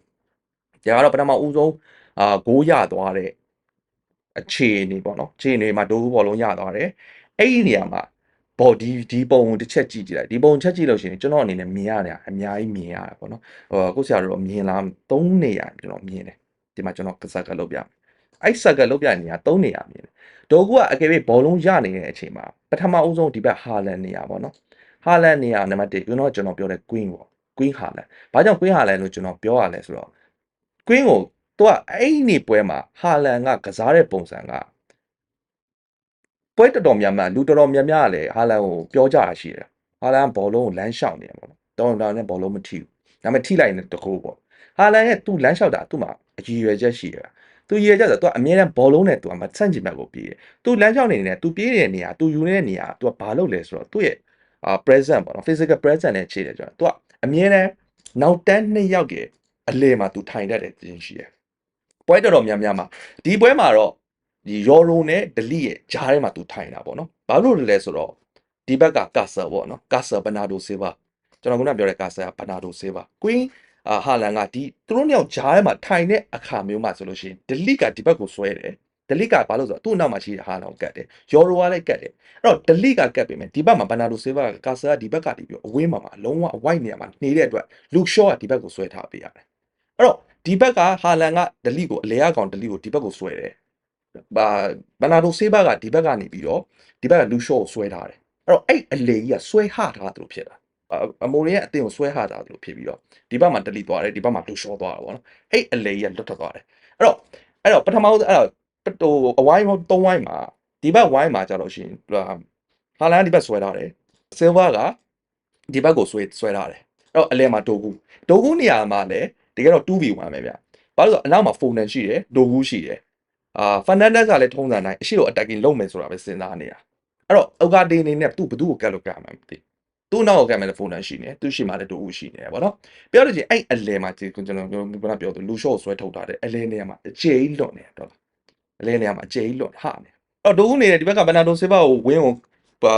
ဒါကတော့ပထမဦးဆုံးအာဂိုးရသွားတဲ့အခြေအနေပေါ့နော်အခြေအနေမှာဒိုးဘောလုံးရသွားတယ်အဲ့ဒီနေရာမှာဘော်ဒီဒီပုံကိုတစ်ချက်ကြည့်ကြည့်လိုက်ဒီပုံချက်ကြည့်လို့ရှိရင်ကျွန်တော်အနေနဲ့မြင်ရတယ်အများကြီးမြင်ရတာပေါ့နော်ဟိုကိုဆရာတို့မြင်လား၃နေရာကျွန်တော်မြင်တယ်ဒီမှာကျွန်တော်ကစားကလုပ်ပြမယ် အဲ့ဆက်ကလုပ်ပြနေရ၃နေရာမြင်တယ်ဒိုးကူကအကယ်၍ဘောလုံးရနေတဲ့အချိန်မှာပထမအဦးဆုံးဒီဘက်ဟာလန်နေရာပေါ့နော်ဟာလန်နေရာနံပါတ်1ကျွန်တော်ကျွန်တော်ပြောတဲ့ Queen ပေါ့ Queen ဟာလန်ဘာကြောင့် Queen ဟာလန်လို့ကျွန်တော်ပြောရလဲဆိုတော့ Queen ကိုသူကအဲ့ဒီပွဲမှာဟာလန်ကကစားတဲ့ပုံစံကပွဲတော်တော်များများလူတော်တော်များများကလည်းဟာလန်ကိုပြောကြတာရှိတယ်ဟာလန်ဘောလုံးကိုလမ်းလျှောက်နေတယ်ပေါ့နော်တောင်းတောင်းနဲ့ဘောလုံးမထိဘူးဒါပေမဲ့ထိလိုက်ရင်တကူပေါ့ဟာလန်ရဲ့သူ့လမ်းလျှောက်တာသူ့မှာအကြီးရွယ်ချက်ရှိတယ် သူရည်ရချက်ဆိုတော့သူကအမြဲတမ်းဘောလုံးနဲ့သူကမဆန့်ကျင်ဘက်ကိုပြေးတယ်သူလမ်းလျှောက်နေတယ်သူပြေးနေတဲ့နေရာသူယူနေတဲ့နေရာသူကဘာလုပ်လဲဆိုတော့သူ့ရဲ့အာ present ပေါ့နော် physical present နဲ့ခြေတယ်ကျွန်တော်သူကအမြဲတမ်းနောက်တန်းနှစ်ယောက်ရဲ့အလေမှာသူထိုင်တတ်တယ်တင်ရှိတယ်ပွဲတော်တော်များများမှာဒီပွဲမှာတော့ဒီယော်ရိုနဲ့ဒလီရဲ့ဂျားထဲမှာသူထိုင်တာပေါ့နော်ဘာလို့လဲဆိုတော့ဒီဘက်ကကာဆာပေါ့နော်ကာဆာဘနာဒိုဆေးဘာကျွန်တော်ခုနပြောတဲ့ကာဆာဘနာဒိုဆေးဘာကွင်းအာ ဟာလန်ကဒီသူတို့နှစ်ယောက်ဂျားထဲမှာထိုင်တဲ့အခါမျိုးမှာဆိုလို့ရှိရင်ဒလီကဒီဘက်ကိုဆွဲတယ်ဒလီကဘာလို့ဆိုတော့သူ့နောက်မှာရှိတဲ့ဟာလောင်ကတ်တယ်ယော်ရိုကလည်းကတ်တယ်အဲ့တော့ဒလီကကတ်ပြီမယ်ဒီဘက်မှာဘနာဒိုဆေးဘာကာဆာကဒီဘက်ကနေပြီးအဝေးမှာမှာအလုံးဝအဝိုက်နေရာမှာနေတဲ့အတွက်လူရှော့ကဒီဘက်ကိုဆွဲထားပေးရတယ်အဲ့တော့ဒီဘက်ကဟာလန်ကဒလီကိုအလဲအကောင်ဒလီကိုဒီဘက်ကိုဆွဲတယ်ဘာဘနာဒိုဆေးဘာကဒီဘက်ကနေပြီးတော့ဒီဘက်ကလူရှော့ကိုဆွဲထားတယ်အဲ့တော့အဲ့အလေကြီးကဆွဲဟထားတယ်လို့ဖြစ်တာ အမိုရီရဲ့အတင်းကိုဆွဲဟထားတယ်လို့ဖြစ်ပြီးတော့ဒီဘက်မှာဒလီသွားတယ်ဒီဘက်မှာလူရှော့သွားတာပေါ့နော်အဲ့အလေကြီးကလွတ်ထွက်သွားတယ်အဲ့တော့အဲ့တော့ပထမဆုံးအဲ့တော့ဟိုအဝိုင်းသုံးဝိုင်းမှာဒီဘက်ဝိုင်းမှာကြတော့ရှင်ဟာလန်ဒီဘက်ဆွဲထားတယ်ဆယ်ဗာကဒီဘက်ကိုဆွဲဆွဲထားတယ်အဲ့တော့အလဲမှာဒိုကူဒိုကူနေရာမှာလည်းတကယ်တော့ 2v1 ပဲဗျဘာလို့ဆိုအနောက်မှာ phone ရှိတယ်ဒိုကူရှိတယ်အာဖန်နန်ဒက်ကလည်းထုံးစံတိုင်းအရှိကို attacking လုပ်မယ်ဆိုတာပဲစဉ်းစားနေတာအဲ့တော့အောက်ကာဒေနေနဲ့သူ့ဘသူ့ကိုကတ်လို့ကတ်မှာမသိ သူ့နောက်ကိုကတ်မယ်ဖုန်းတန်းရှိနေသူ့ရှိမှလည်းဒိုကူရှိနေတယ်ဗောနော်ပြောလို့ချင်းအဲ့အလဲမှာကျွန်တော်ကျွန်တော်ပြောသူလူရှော့ဆွဲထုတ်ထားတယ်အလဲနေရာမှာအကျေးလွတ်နေတော့အလဲနေရာမှာအကျေးလွတ်ဟာနေအဲ့တော့ဒိုကူနေတဲ့ဒီဘက်ကဘနာဒိုဆေဘာကိုဝင်းကို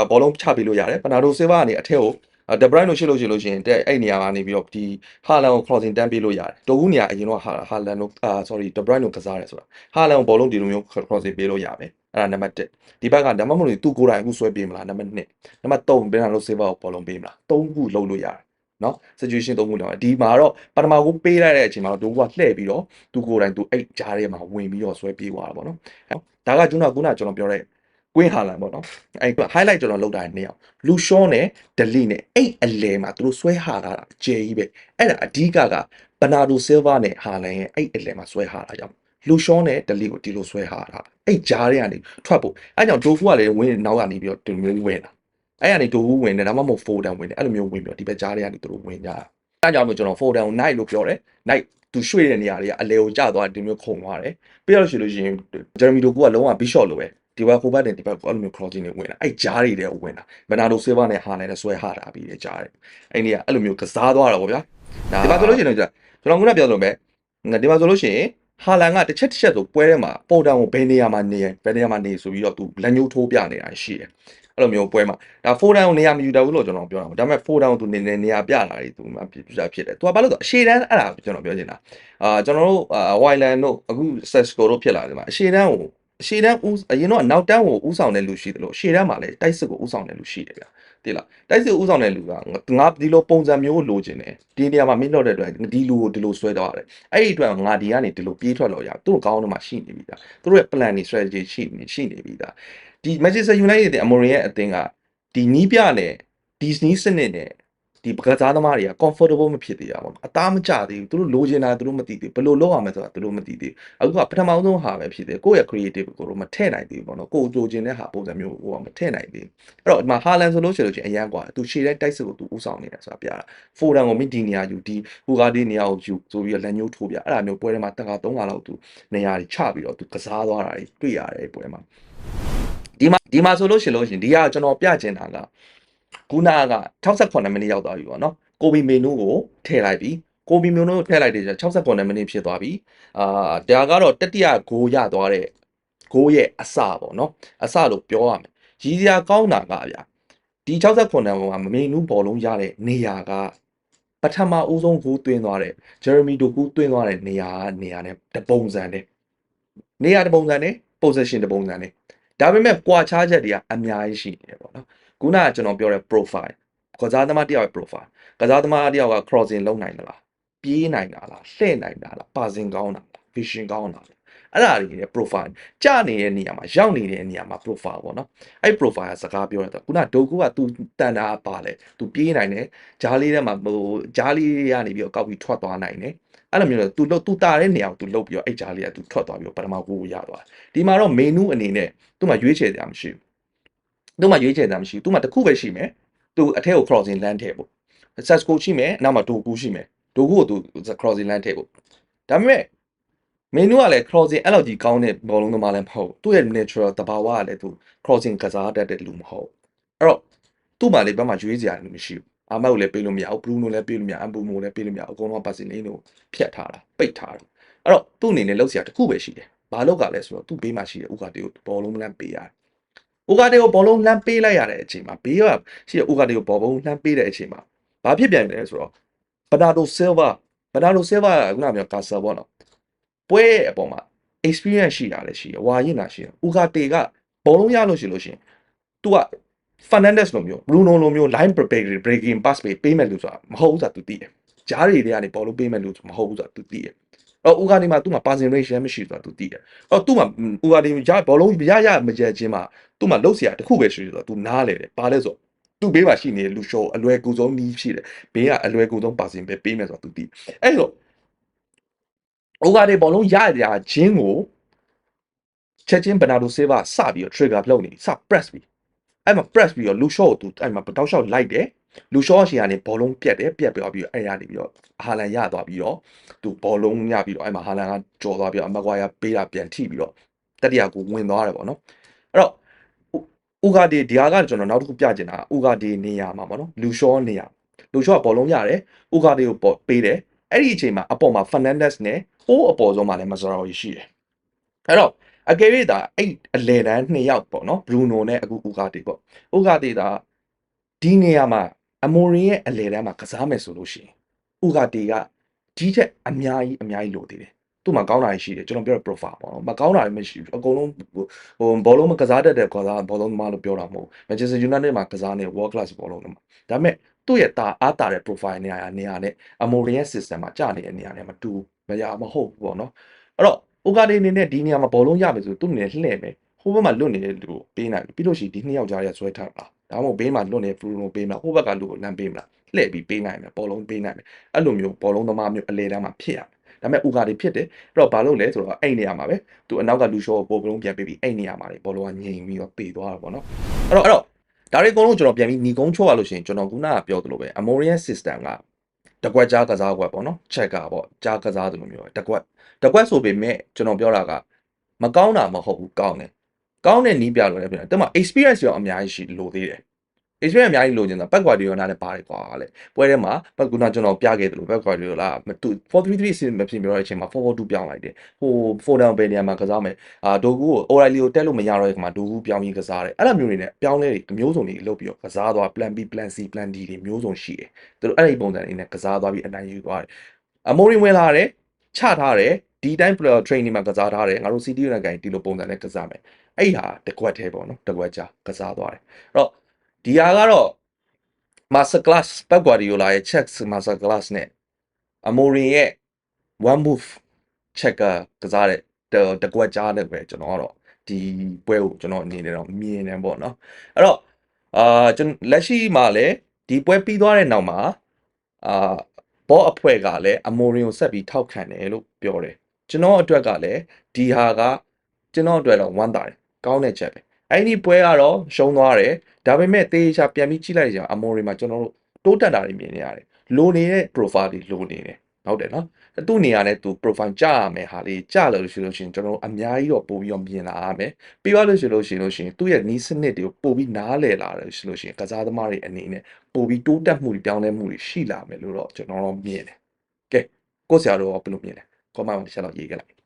ဘောလုံးချပေးလို့ရတယ်ဘနာဒိုဆေဘာကနေအထက်ကိုဒဘရိုင်းလို့ရှိလို့ရှိလို့ရှိရင်တဲ့အဲ့နေရာကနေပြီးတော့ဒီဟာလန်ကို crossing တန်းပေးလို့ရတယ်တိုကူနေရာအရင်တော့ဟာဟာလန်ကိုအာ sorry ဒဘရိုင်းကိုကစားရဲဆိုတာဟာလန်ကိုဘောလုံးဒီလိုမျိုး crossing ပေးလို့ရမယ် အဲ့ဒါနံပါတ်1ဒီဘက်ကဒါမှမဟုတ်သူကိုယ်တိုင်အခုဆွဲပေးမလားနံပါတ်2နံပါတ်3ဘယ်နာလို့ save ကိုဘောလုံးပေးမလား3ခုလုံးလို့ရတယ်နော် situation 3ခုလောက်ဒီမှာတော့ပထမကိုပေးလိုက်တဲ့အချိန်မှာတော့သူကလှည့်ပြီးတော့သူကိုယ်တိုင်သူအဲ့ဂျားထဲမှာဝင်ပြီးတော့ဆွဲပြေးသွားတာပေါ့နော်ဒါကကျွန်တော်ခုနကကျွန်တော်ပြောတဲ့ကွင်းဟာလန်ပေါ့နော်အဲ့ highlight ကျွန်တော်လောက်တာနေအောင်လူရှောနဲ့ဒလီနဲ့အဲ့အလဲမှာသူတို့ဆွဲဟာထားတာအကျယ်ကြီးပဲအဲ့ဒါအဓိကကဘနာဒိုဆယ်ဗာနဲ့ဟာလန်ရဲ့အဲ့အလဲမှာဆွဲဟာတာကြောင့် လူရှောနဲ့ဒလီကိုဒီလိုဆွဲဟာတာအဲ့ဂျားတွေကနေထွက်ဖို့အဲ့ကြောင့်ဒိုဖူကလည်းဝင်းနောက်ကနေပြီးတော့ဒီလိုမျိုးဝင်တာအဲ့ကနေဒိုဖူဝင်တယ်ဒါမှမဟုတ်ဖိုဒန်ဝင်တယ်အဲ့လိုမျိုးဝင်ပြီးတော့ဒီဘက်ဂျားတွေကနေသူတို့ဝင်ကြတာအဲကြောင့်မို့ကျွန်တော် folder ကို night လို့ပြောတယ် night သူရွှေ့တဲ့နေရာတွေကအလဲကိုကျသွားတယ်ဒီမျိုးခုံသွားတယ်ပြီးတော့ရှိလို့ရှိရင် Jeremy Doku ကလုံးဝ bishop လိုပဲဒီဘက်ဟိုဘက်နဲ့ဒီဘက်ကိုအဲ့လိုမျိုး crossing တွေဝင်တာအဲ့ဂျားတွေတဲ့ဝင်တာဘနာဒိုဆေးဘာနဲ့ဟာနဲ့ဆွဲဟာတာပြီးတဲ့ကြားတယ်အဲ့ဒီကအဲ့လိုမျိုးကစားသွားတာပေါ့ဗျာဒီမှာဆိုလို့ရှိရင်တော့ကျွန်တော်ခုနပြောသလိုပဲဒီမှာဆိုလို့ရှိရင် ဟာလန်ကတစ်ချက်တစ်ချက်ဆိုပွဲထဲမှာပေါ်တန်ကိုဘယ်နေရာမှာနေဘယ်နေရာမှာနေဆိုပြီးတော့သူလက်ညှိုးထိုးပြနေတာရှိတယ်အဲ့လိုမျိုးပွဲမှာဒါဖိုဒန်ကိုနေရာမယူတတ်ဘူးလို့ကျွန်တော်ပြောတာပေါ့ဒါပေမဲ့ဖိုဒန်ကိုသူနေနေနေရာပြလာတယ်သူမှဖြစ်ဖြစ်တယ်သူကဘာလို့ဆိုအရှေ့တန်းအဲ့ဒါကျွန်တော်ပြောချင်တာအာကျွန်တော်တို့ဝိုင်လန်တို့အခုဆက်စကိုတို့ဖြစ်လာတယ်မှာအရှေ့တန်းကိုအရှေ့တန်းဦးအရင်တော့နောက်တန်းကိုဦးဆောင်တဲ့လူရှိတယ်လို့အရှေ့တန်းမှာလည်းတိုက်စစ်ကိုဦးဆောင်တဲ့လူရှိတယ်ဗျာ တိလားတိုက်စစ်ဦးဆောင်တဲ့လူကငါဒီလိုပုံစံမျိုးလိုချင်တယ်ဒီနေရာမှာမင်းတော့တဲ့အတွက်ဒီလူကိုဒီလိုဆွဲတော့ရတယ်အဲ့ဒီအတွက်ငါဒီကနေဒီလိုပြေးထွက်လို့ရသူတို့ကောင်းတော့မှရှိနေပြီသားသူတို့ရဲ့ plan တွေ strategy ရှိနေရှိနေပြီသားဒီ Manchester United တဲ့အမိုရင်ရဲ့အသင်းကဒီနီးပြနဲ့ဒီစနီးစနစ်နဲ့ ဒီပကစားသမားတွေက comfortable မဖြစ်သေးတာပေါ့အသားမကျသေးဘူးသူတို့လိုချင်တာသူတို့မသိသေးဘူးဘယ်လိုလုပ်ရမလဲဆိုတာသူတို့မသိသေးဘူးအခုကပထမဆုံးဟာပဲဖြစ်တယ်ကိုယ့်ရဲ့ creative ကိုတော့မထည့်နိုင်သေးဘူးပေါ့နော်ကိုယ်လိုချင်တဲ့ဟာပုံစံမျိုးကိုကမထည့်နိုင်သေးဘူးအဲ့တော့ဒီမှာ Haaland ဆိုလို့ရှိရင်လို့ချင်းအရန်กว่าသူရှေ့တိုင်းတိုက်စစ်ကိုသူဥဆောင်နေတယ်ဆိုတာပြတာ Foden ကိုမင်းဒီနေရာယူဒီဟူဂါဒီနေရာကိုယူဆိုပြီးတော့လက်ညှိုးထိုးပြအဲ့ဒါမျိုးပွဲထဲမှာတက်က3ခါလောက်သူနေရာတွေချပြီးတော့သူကစားသွားတာတွေတွေ့ရတယ်ပွဲမှာဒီမှာဒီမှာဆိုလို့ရှိရင်လို့ရှင်ဒီကကျွန်တော်ပြချင်တာက ခုနက68မိနစ်ရောက်သွားပြီပေါ့နော်ကိုဘီမေနူကိုထည့်လိုက်ပြီကိုဘီမေနူကိုထည့်လိုက်တယ်ကျ68မိနစ်ဖြစ်သွားပြီအာဒါကတော့တတိယဂိုးရသွားတဲ့ဂိုးရဲ့အစပေါ့နော်အစလို့ပြောရမယ်ရည်စရာကောင်းတာကဗျာဒီ68ပုံမှာမမေနူဘောလုံးရတဲ့နေရာကပထမအဦးဆုံးဂိုးသွင်းသွားတဲ့ဂျယ်ရမီဒိုကူသွင်းသွားတဲ့နေရာကနေရာနဲ့တပုံစံနဲ့နေရာတပုံစံနဲ့ position တပုံစံနဲ့ဒါပေမဲ့ကွာခြားချက်တွေကအများကြီးရှိနေတယ်ပေါ့နော် ခုနကကျွန်တော်ပြောတဲ့ profile ကစားသမားတယောက်ရဲ့ profile ကစားသမားတယောက်က crossing လုပ်နိုင်သလားပြေးနိုင်တာလားလှည့်နိုင်တာလား passing ကောင်းတာလား vision ကောင်းတာလားအဲ့ဒါတွေရဲ့ profile ကြာနေတဲ့နေရာမှာရောက်နေတဲ့နေရာမှာ profile ပေါ့နော်အဲ့ profile ကစကားပြောတယ်ခုနဒိုကူက तू တန်တာပါလေ तू ပြေးနိုင်တယ်ဂျားလေးထဲမှာဟိုဂျားလေးကနေပြီးတော့ကောက်ပြီးထွက်သွားနိုင်တယ်အဲ့လိုမျိုးတော့ तू လို့ तू တာတဲ့နေရာကို तू လုတ်ပြီးတော့အဲ့ဂျားလေးက तू ထွက်သွားပြီးတော့ပထမကိုရသွားတယ်ဒီမှာတော့ menu အနေနဲ့သူ့မှာရွေးချယ်စရာမရှိဘူး သူ့မှာရွေးချယ်စရာမရှိဘူးသူ့မှာတစ်ခုပဲရှိမယ်သူအထက်ကို crossing land ထည့်ဖို့ set score ရှိမယ်နောက်မှာ doku ရှိမယ် doku ကိုသူ crossing land ထည့်ဖို့ဒါပေမဲ့ menu ကလည်း crossing အဲ့လောက်ကြီးကောင်းတဲ့ဘောလုံးသမားလည်းမဟုတ်သူ့ရဲ့ natural တဘာဝကလည်းသူ crossing ကစားတတ်တဲ့လူမဟုတ်အဲ့တော့သူ့မှာလည်းဘက်မှာရွေးစရာလည်းမရှိဘူးအာမတ်ကိုလည်းပေးလို့မရဘူးဘလူးနိုလည်းပေးလို့မရအမ်ဘူမိုလည်းပေးလို့မရအကုန်လုံးပါစင်လေးကိုဖြတ်ထားတာပိတ်ထားတာအဲ့တော့သူ့အနေနဲ့လောက်စရာတစ်ခုပဲရှိတယ်ဘာလောက်ကလဲဆိုတော့သူ့ဘေးမှာရှိတဲ့ဥကာတေကိုဘောလုံးလမ်းပေးရတယ် ဥကာတေကိုဘောလုံးလမ်းပေးလိုက်ရတဲ့အချိန်မှာဘေးကရှိတဲ့ဥကာတေကိုဘောလုံးလမ်းပေးတဲ့အချိန်မှာဘာဖြစ်ပြန်လဲဆိုတော့ဘနာဒိုဆယ်ဗာဘနာဒိုဆယ်ဗာကခုနကပြောကာဆာပေါ့နော်ပွဲအပေါ်မှာ experience ရှိတာလည်းရှိတယ်ဝါရင်တာရှိတယ်ဥကာတေကဘောလုံးရလို့ရှိလို့ရှိရင် तू က Fernandez လိုမျိုး Bruno လိုမျိုး line breaking breaking pass ပေးပေးမယ်လို့ဆိုတာမဟုတ်ဘူးဆိုတာ तू သိတယ်ဂျားတွေတွေကနေဘောလုံးပေးမယ်လို့မဟုတ်ဘူးဆိုတာ तू သိတယ် အော်ဦးကနေမှသူ့မှာ passing range ရမ်းမရှိဆိုတာသူသိတယ်အော်သူ့မှာဦးကနေရဘောလုံးရရမကြက်ချင်းမှာသူ့မှာလှုပ်เสียတခုပဲရှိတယ်ဆိုတော့သူနားလေတယ်ပါလဲဆိုသူ့ဘေးမှာရှိနေလူရှောအလွယ်ကူဆုံးနီးရှိတယ်ဘေးကအလွယ်ကူဆုံး passing ပဲပေးမယ်ဆိုတော့သူသိအဲ့တော့ဦးကနေဘောလုံးရရချင်းကိုချက်ချင်းဘနာဒိုဆေးဗာစပြီးတော့ trigger လုပ်နေစ press ပြီးအဲ့မှာ press ပြီးတော့လူရှော့ကိုသူအဲ့မှာတောက်လျှောက်လိုက်တယ် လူရှော့ရှီကနေဘောလုံးပြတ်တယ်ပြတ်ပြောပြီးတော့အဲ့ရနေပြီးတော့ဟာလန်ရသွားပြီးတော့သူဘောလုံးရပြီးတော့အဲ့မှာဟာလန်ကကြော်သွားပြီးတော့အမကွာရပေးတာပြန်ထိပြီးတော့တတိယကိုဝင်သွားတယ်ပေါ့နော်အဲ့တော့ဥဂါဒီဒီဟာကကျွန်တော်နောက်တစ်ခုပြချင်တာဥဂါဒီနေရာမှာပေါ့နော်လူရှော့နေရာလူရှော့ကဘောလုံးရတယ်ဥဂါဒီကိုပေးတယ်အဲ့ဒီအချိန်မှာအပေါ်မှာ Fernandez နဲ့ဟိုးအပေါ်ဆုံးမှာလည်းမဇရာရီရှိတယ်အဲ့တော့အကယ်၍ဒါအဲ့အလဲတန်းနှစ်ယောက်ပေါ့နော်ဘရူနိုနဲ့အခုဥကာတီပေါ့ဥကာတီဒါဒီနေရာမှာ အမိုရင်ရဲ့အလဲတန်းမှာကစားမယ်ဆိုလို့ရှိရင်ဥကာတီကဒီချက်အများကြီးအများကြီးလိုသေးတယ်သူ့မှာကောင်းတာရှိတယ်ကျွန်တော်ပြောတဲ့ profile ပေါ့နော်မကောင်းတာလည်းမရှိဘူးအကုန်လုံးဟိုဘောလုံးမကစားတတ်တဲ့ကစားဘောလုံးသမားလို့ပြောတာမဟုတ် Manchester United မှာကစားနေ world class ဘောလုံးသမားဒါပေမဲ့သူ့ရဲ့တာအားတာတဲ့ profile နေရာနေရာနဲ့အမိုရင်ရဲ့ system မှာကြာနေတဲ့နေရာနဲ့မတူမရမဟုတ်ဘူးပေါ့နော်အဲ့တော့အိုကာဒီအနေနဲ့ဒီနေရာမှာဘောလုံးရမယ်ဆိုသူ့အနေနဲ့လှည့်မယ်ဟိုဘက်မှာလွတ်နေတဲ့လူကိုပေးနိုင်ပြီးလို့ရှိရင်ဒီနှစ်ယောက်ကြားရဆွဲထားတာ ဒါမှမဟုတ်ဘေးမှာလွတ်နေဖရူနိုပေးမလားဟိုဘက်ကလူကိုလမ်းပေးမလားလှည့်ပြီးပေးနိုင်မယ်ဘောလုံးပေးနိုင်မယ်အဲ့လိုမျိုးဘောလုံးသမားမျိုးအလဲတန်းမှာဖြစ်ရမယ်ဒါပေမဲ့ဥကာဒီဖြစ်တယ်အဲ့တော့ဘာလို့လဲဆိုတော့အဲ့နေရာမှာပဲသူအနောက်ကလူရှော့ကိုဘောလုံးပြန်ပေးပြီးအဲ့နေရာမှာလေဘောလုံးကငြိမ်ပြီးတော့ပေသွားတာပေါ့နော်အဲ့တော့အဲ့တော့ဒါတွေအကုန်လုံးကျွန်တော်ပြန်ပြီးညီကုန်းချော့ရလို့ရှိရင်ကျွန်တော်ခုနကပြောသလိုပဲ Amorian system ကတကွက်ကြားကစားကွက်ပေါ့နော်ချက်ကပေါ့ကြားကစားတယ်လို့မျိုးပဲတကွက်တကွက်ဆိုပေမဲ့ကျွန်တော်ပြောတာကမကောင်းတာမဟုတ်ဘူးကောင်းတယ် ကောင်းတဲ့နီးပြလို့လည်းပြောတယ်တမ experience ရောအများကြီးရှိလို့သေးတယ် experience အများကြီးလိုချင်တာဘက်ကွာဒီယိုနာလည်းပါတယ်ကွာလေပွဲထဲမှာဘက်ကူနာကျွန်တော်ပြခဲ့တယ်လို့ဘက်ကွာဒီယိုလာမတူ433အဆင်မဖြစ်ပြောတဲ့အချိန်မှာ442ပြောင်းလိုက်တယ်ဟို4 down ပဲနေရာမှာကစားမယ်အာဒိုကူကို O'Reilly ကိုတက်လို့မရတော့တဲ့ခါမှာဒိုကူပြောင်းပြီးကစားတယ်အဲ့လိုမျိုးတွေနဲ့ပြောင်းလဲတွေအမျိုးစုံတွေလုပ်ပြီးတော့ကစားသွား plan B plan C plan D တွေမျိုးစုံရှိတယ်သူတို့အဲ့ဒီပုံစံတွေနဲ့ကစားသွားပြီးအနိုင်ယူသွားတယ်အမိုရင်ဝင်လာတယ်ချထားတယ် ဒီတိုင်း training မှာကစားထားတယ်ငါတို့ CT နဲ့ကင်ဒီလိုပုံစံနဲ့ကစားမယ်အဲ့ဟာတကွက်သေးပေါ့နော်တကွက်ကြာကစားသွားတယ်အဲ့တော့ဒီဟာကတော့ master class ပက်ဂွာဒီယိုလာရဲ့ check master class နဲ့အမိုရင်ရဲ့ one move checker ကစားတဲ့တတကွက်ကြားနဲ့ပဲကျွန်တော်ကတော့ဒီပွဲကိုကျွန်တော်အနေနဲ့တော့မြင်နေပေါ့နော်အဲ့တော့အာကျွန်လက်ရှိမှာလည်းဒီပွဲပြီးသွားတဲ့နောက်မှာအာဘောအဖွဲ့ကလည်းအမိုရင်ကိုဆက်ပြီးထောက်ခံတယ်လို့ပြောတယ် ကျွန်တော်အတွက်ကလည်းဒီဟာကကျွန်တော်အတွက်တော့ဝမ်းသာတယ်ကောင်းတဲ့ချက်ပဲအဲ့ဒီပွဲကတော့ရှုံးသွားတယ်ဒါပေမဲ့တေးချာပြန်ပြီးကြည့်လိုက်ကြအောင်အမိုရီမှာကျွန်တော်တို့တိုးတက်တာတွေမြင်နေရတယ်လိုနေတဲ့ profile တွေလိုနေတယ်ဟုတ်တယ်နော်သူ့နေရာနဲ့သူ profile ကြရမယ်ဟာလေးကြလို့ရှိလို့ရှိရင်ကျွန်တော်တို့အများကြီးတော့ပို့ပြီးတော့မြင်လာရမယ်ပြီးသွားလို့ရှိလို့ရှိလို့ရှိရင်သူ့ရဲ့နီးစနစ်တွေကိုပို့ပြီးနားလည်လာတယ်ရှိလို့ရှိရင်ကစားသမားတွေအနေနဲ့ပို့ပြီးတိုးတက်မှုတွေပြောင်းလဲမှုတွေရှိလာမယ်လို့တော့ကျွန်တော်တို့မြင်တယ်ကဲကိုယ့်ဆရာတို့ကဘယ်လိုမြင်လဲ comment မှာတစ်ချက်တော့ရေးခဲ့လိုက်